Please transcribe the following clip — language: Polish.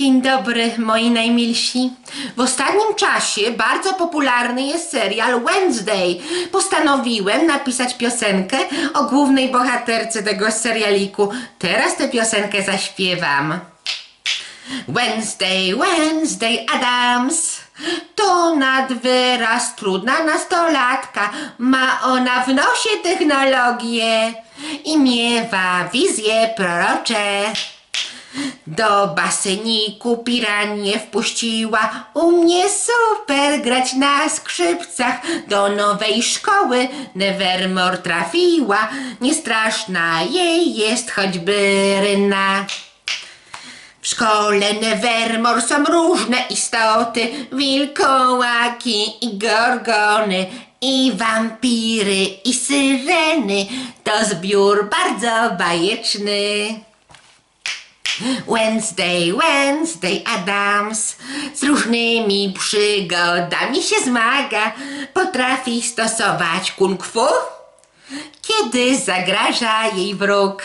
Dzień dobry, moi najmilsi. W ostatnim czasie bardzo popularny jest serial Wednesday. Postanowiłem napisać piosenkę o głównej bohaterce tego serialiku. Teraz tę piosenkę zaśpiewam. Wednesday, Wednesday Adams. To nad wyraz trudna nastolatka. Ma ona w nosie technologię i miewa wizje prorocze. Do baseniku piranie wpuściła, u mnie super grać na skrzypcach. Do nowej szkoły Nevermore trafiła, niestraszna jej jest choćby ryna. W szkole Nevermore są różne istoty, wilkołaki i gorgony, i wampiry, i syreny. To zbiór bardzo bajeczny. Wednesday, Wednesday Adams z różnymi przygodami się zmaga. Potrafi stosować kung fu, kiedy zagraża jej wróg.